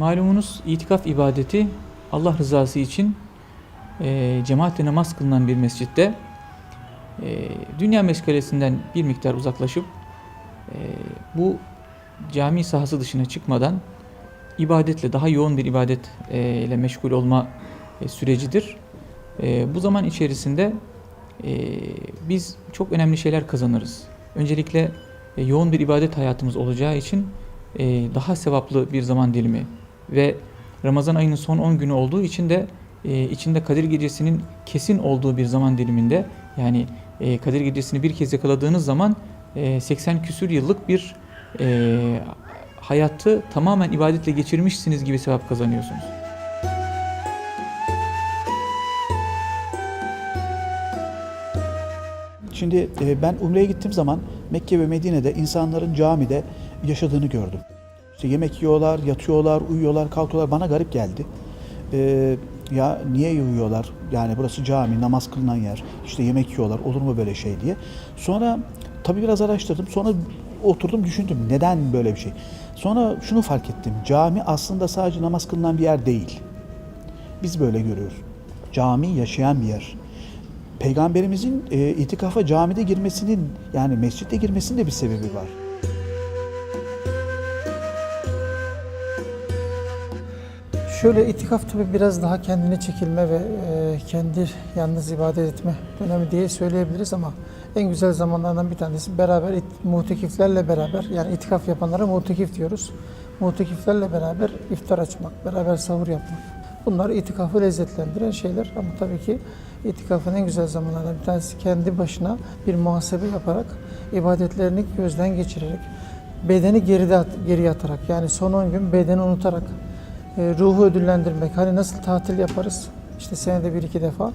malumunuz itikaf ibadeti Allah rızası için e, cemaatle namaz kılınan bir mescitte e, dünya meşgalesinden bir miktar uzaklaşıp e, bu cami sahası dışına çıkmadan ibadetle daha yoğun bir ibadet e, meşgul olma e, sürecidir. E, bu zaman içerisinde biz çok önemli şeyler kazanırız. Öncelikle yoğun bir ibadet hayatımız olacağı için daha sevaplı bir zaman dilimi ve Ramazan ayının son 10 günü olduğu için de e, içinde Kadir Gecesi'nin kesin olduğu bir zaman diliminde yani e, Kadir Gecesi'ni bir kez yakaladığınız zaman e, 80 küsür yıllık bir e, hayatı tamamen ibadetle geçirmişsiniz gibi sevap kazanıyorsunuz. Şimdi e, ben Umre'ye gittiğim zaman Mekke ve Medine'de insanların camide yaşadığını gördüm. İşte yemek yiyorlar, yatıyorlar, uyuyorlar, kalkıyorlar. Bana garip geldi. E, ya niye uyuyorlar? Yani burası cami, namaz kılınan yer. İşte yemek yiyorlar, olur mu böyle şey diye. Sonra tabii biraz araştırdım. Sonra oturdum düşündüm neden böyle bir şey. Sonra şunu fark ettim. Cami aslında sadece namaz kılınan bir yer değil. Biz böyle görüyoruz. Cami yaşayan bir yer. Peygamberimizin e, itikafa camide girmesinin yani mescitte girmesinin de bir sebebi var. Şöyle itikaf tabi biraz daha kendine çekilme ve e, kendi yalnız ibadet etme dönemi diye söyleyebiliriz ama en güzel zamanlardan bir tanesi beraber it- mutekiflerle beraber yani itikaf yapanlara mutekif diyoruz. Mutekiflerle beraber iftar açmak, beraber sahur yapmak. Bunlar itikafı lezzetlendiren şeyler ama tabii ki itikafın en güzel zamanlardan bir tanesi kendi başına bir muhasebe yaparak ibadetlerini gözden geçirerek bedeni geride at, geriye atarak yani son 10 gün bedeni unutarak ruhu ödüllendirmek. Hani nasıl tatil yaparız? İşte senede bir iki defa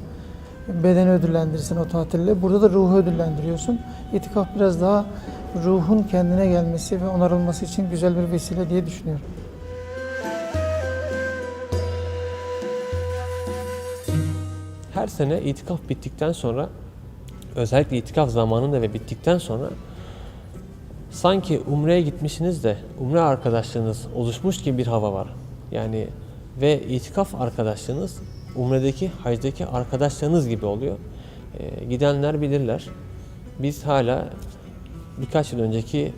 bedeni ödüllendirirsin o tatille. Burada da ruhu ödüllendiriyorsun. İtikaf biraz daha ruhun kendine gelmesi ve onarılması için güzel bir vesile diye düşünüyorum. Her sene itikaf bittikten sonra özellikle itikaf zamanında ve bittikten sonra sanki umreye gitmişsiniz de umre arkadaşlığınız oluşmuş gibi bir hava var. Yani ve itikaf arkadaşlığınız umredeki, hacdaki arkadaşlarınız gibi oluyor. Ee, gidenler bilirler. Biz hala birkaç yıl önceki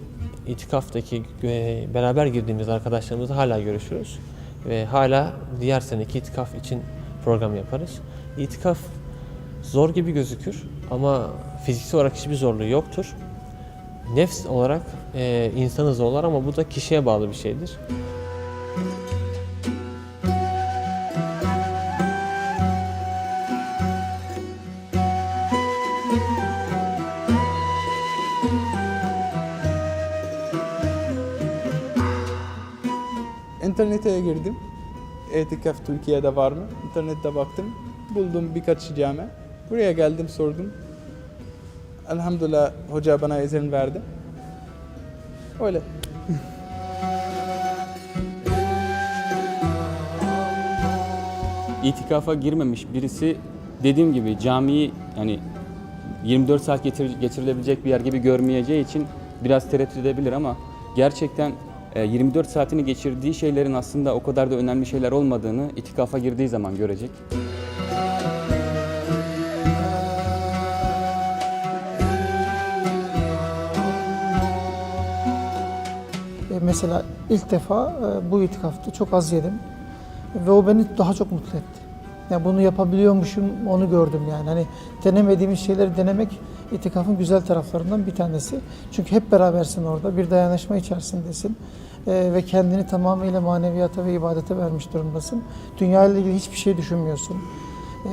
itikaftaki e, beraber girdiğimiz arkadaşlarımızla hala görüşürüz. Ve hala diğer seneki itikaf için program yaparız. İtikaf zor gibi gözükür ama fiziksel olarak hiçbir zorluğu yoktur. Nefs olarak e, insanı zorlar ama bu da kişiye bağlı bir şeydir. İnternete girdim. Etikaf Türkiye'de var mı? İnternette baktım. Buldum birkaç cami. Buraya geldim sordum. Elhamdülillah hoca bana izin verdi. Öyle. itikafa girmemiş birisi dediğim gibi camiyi yani 24 saat getir, geçirilebilecek bir yer gibi görmeyeceği için biraz tereddüt edebilir ama gerçekten 24 saatini geçirdiği şeylerin aslında o kadar da önemli şeyler olmadığını itikafa girdiği zaman görecek. E, mesela ilk defa e, bu itikafta çok az yedim ve o beni daha çok mutlu etti. Yani bunu yapabiliyormuşum onu gördüm yani. Hani denemediğimiz şeyleri denemek itikafın güzel taraflarından bir tanesi. Çünkü hep berabersin orada, bir dayanışma içerisindesin E, ve kendini tamamıyla maneviyata ve ibadete vermiş durumdasın. Dünya ile ilgili hiçbir şey düşünmüyorsun. E,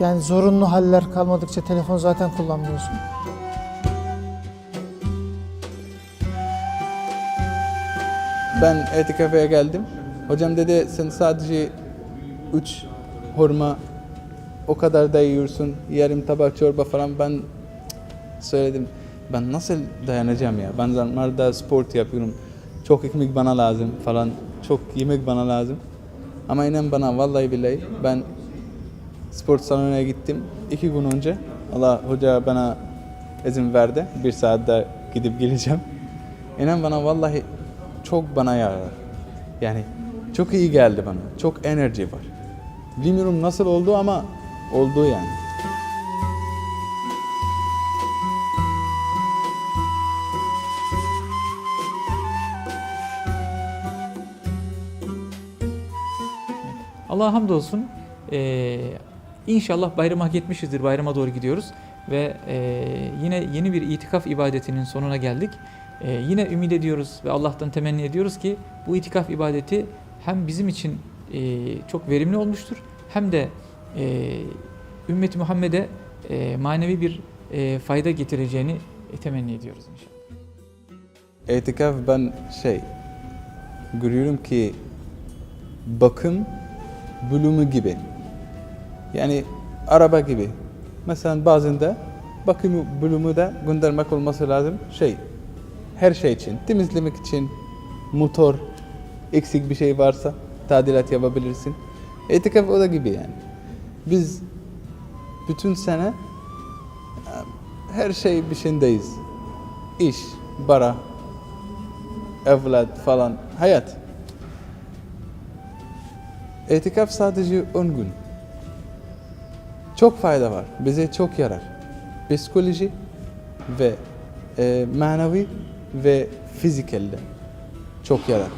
yani zorunlu haller kalmadıkça telefon zaten kullanmıyorsun. Ben etikafaya geldim. Hocam dedi sen sadece 3 hurma o kadar da yiyorsun. Yarım tabak çorba falan ben söyledim. Ben nasıl dayanacağım ya? Ben zamanlarda spor yapıyorum. Çok ekmek bana lazım falan. Çok yemek bana lazım. Ama inan bana vallahi billahi ben spor salonuna gittim iki gün önce. Allah hoca bana izin verdi. Bir saatte gidip geleceğim. İnan bana vallahi çok bana yarar. Yani Çok iyi geldi bana. Çok enerji var. Bilmiyorum nasıl oldu ama oldu yani. Allah'a hamdolsun. Ee, inşallah bayrama hak. Bayrama doğru gidiyoruz. Ve e, yine yeni bir itikaf ibadetinin sonuna geldik. Ee, yine ümit ediyoruz ve Allah'tan temenni ediyoruz ki bu itikaf ibadeti hem bizim için e, çok verimli olmuştur hem de e, ümmeti Muhammed'e e, manevi bir e, fayda getireceğini temenni ediyoruz inşallah. İtikaf ben şey görüyorum ki bakım bölümü gibi. Yani araba gibi. Mesela bazen de bakım bölümü de göndermek olması lazım. Şey her şey için. Temizlemek için motor eksik bir şey varsa tadilat yapabilirsin. İtikaf o da gibi yani. Biz bütün sene her şey peşindeyiz. İş, para, evlat falan, hayat. İtikaf sadece 10 gün. Çok fayda var. Bize çok yarar. Psikoloji ve e, manevi ve fizikelde çok yarar.